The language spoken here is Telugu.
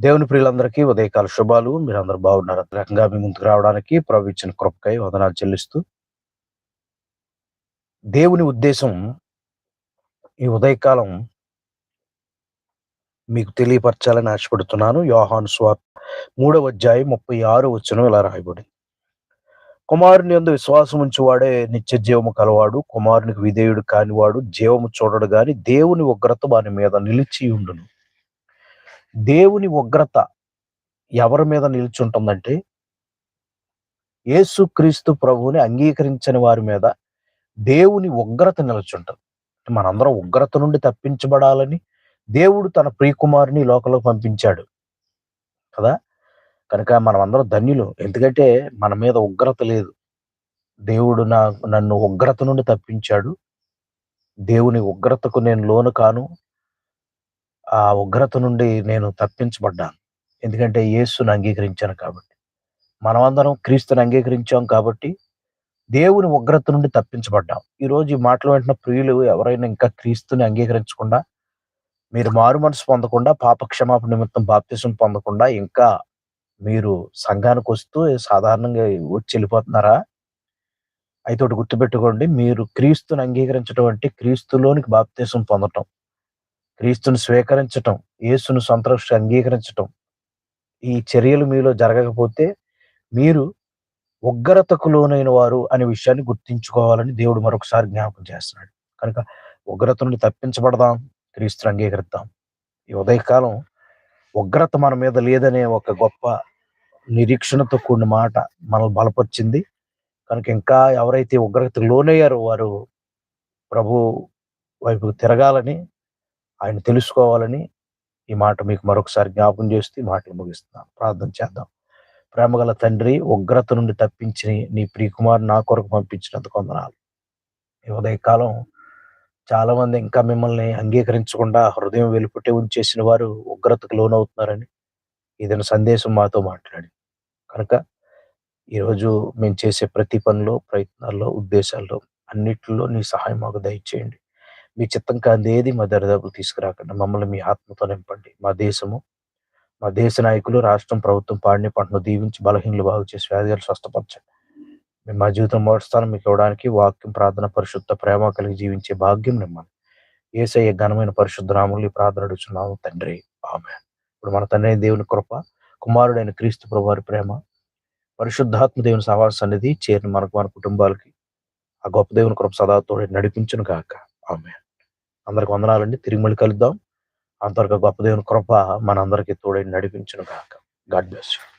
దేవుని ప్రియులందరికీ ఉదయకాల శుభాలు. మీరందరూ బాగున్నారు? రకంగా మీ ముందుకు రావడానికి ప్రభు ఇచ్చిన కృపకై వదనాలు చెల్లిస్తూ దేవుని ఉద్దేశం ఈ ఉదయకాలం మీకు తెలియపరచాలని ఆశపడుతున్నాను. యోహాను స్వార్ మూడవ అధ్యాయం ముప్పై ఆరు వచ్చిన ఇలా రాయబడింది. కుమారుని ఎందు విశ్వాసం ఉంచువాడే నిత్య జీవము కలవాడు. కుమారునికి విధేయుడు కానివాడు. జీవము చూడడు గాని దేవుని ఉగ్రత వాని మీద నిలిచి ఉండును. దేవుని ఉగ్రత ఎవరి మీద నిల్చుంటుందంటే యేసుక్రీస్తు ప్రభువుని అంగీకరించని వారి మీద దేవుని ఉగ్రత నిలుచుంటుంది. మనందరం ఉగ్రత నుండి తప్పించబడాలని దేవుడు తన ప్రియకుమారుని ఈ లోకంలో పంపించాడు. కదా? కనుక మనం అందరం ధన్యులు. ఎందుకంటే మన మీద ఉగ్రత లేదు. దేవుడు నా నన్ను ఉగ్రత నుండి తప్పించాడు. దేవుని ఉగ్రతకు నేను లోను కాను. ఆ ఉగ్రత నుండి నేను తప్పించబడ్డాను. ఎందుకంటే యేసును అంగీకరించాను కాబట్టి. మనమందరం క్రీస్తుని అంగీకరించాం కాబట్టి దేవుని ఉగ్రత నుండి తప్పించబడ్డాం. ఈరోజు ఈ మాటలు వెంటనే ప్రియులు ఎవరైనా ఇంకా క్రీస్తుని అంగీకరించకుండా మీరు మారు మనసు పొందకుండా పాపక్షమాపణ నిమిత్తం బాప్తిసం పొందకుండా ఇంకా మీరు సంఘానికి వస్తూ సాధారణంగా వచ్చి వెళ్ళిపోతున్నారా? అయితే ఒకటి గుర్తుపెట్టుకోండి. మీరు క్రీస్తుని అంగీకరించడం అంటే క్రీస్తులోనికి బాప్తీసం పొందటం. క్రీస్తుని స్వీకరించటం యేసును సంతృష్టి అంగీకరించటం ఈ చర్యలు మీలో జరగకపోతే మీరు ఉగ్రతకు లోనైన వారు అనే విషయాన్ని గుర్తించుకోవాలని దేవుడు మరొకసారి జ్ఞాపకం చేస్తున్నాడు. కనుక ఉగ్రత నుండి తప్పించబడదాం క్రీస్తుని అంగీకరిద్దాం. ఈ ఉదయకాలం ఉగ్రత మన మీద లేదనే ఒక గొప్ప నిరీక్షణతో కూడిన మాట మనల్ని బలపరిచింది. కనుక ఇంకా ఎవరైతే ఉగ్రత లోనయ్యారో వారు ప్రభు వైపు తిరగాలని ఆయన తెలుసుకోవాలని ఈ మాట మీకు మరొకసారి జ్ఞాపకం చేస్తూ ఈ మాటలు ముగిస్తున్నాను. ప్రార్థన చేద్దాం. ప్రేమగల తండ్రి ఉగ్రత నుండి తప్పించి నీ ప్రియకుమార్ నా కొరకు పంపించినందుకు వందనాలు. ఈ ఉదయకాలం చాలా మంది ఇంకా మిమ్మల్ని అంగీకరించకుండా హృదయం వెలుపుటే ఉంచేసిన వారు ఉగ్రతకు లోనవుతున్నారని ఏదైనా సందేశం మాతో మాట్లాడి. కనుక ఈరోజు మేము చేసే ప్రతి పనిలో ప్రయత్నాల్లో ఉద్దేశాల్లో అన్నిటిలో నీ సహాయం మాకు దయచేయండి. మీ చిత్తం కాంది మా దరిదాపులు తీసుకురాకండి. మమ్మల్ని మీ ఆత్మతో నింపండి. మా దేశము మా దేశ నాయకులు రాష్ట్రం ప్రభుత్వం పాడిని పంటను దీవించి బలహీనలు బాగు చేసి వ్యాధిగా స్వస్థపరచండి. మేము మా జీవితం మొదటి స్థానం మీకు ఇవ్వడానికి వాక్యం ప్రార్థన పరిశుద్ధ ప్రేమ కలిగి జీవించే భాగ్యం నిమ్మని ఏసయ్య ఘనమైన పరిశుద్ధ నామల్ని ప్రార్థన అడుగుతున్నాము తండ్రి. ఆమె ఇప్పుడు మన తండ్రి దేవుని కృప కుమారుడైన క్రీస్తు ప్రభువారి ప్రేమ పరిశుద్ధాత్మ దేవుని సహవాసం అనేది చేరిన మనకు మన కుటుంబాలకి ఆ గొప్ప దేవుని కృప సదా తోడే నడిపించును కాక ఆమె అందరికి వందనాలండి. తిరిగి మళ్ళీ కలుద్దాం. అంతవరకు గొప్ప దేవుని కృప మనందరికీ తోడై నడిపించును కాక గాడ్ బ్లెస్ యూ.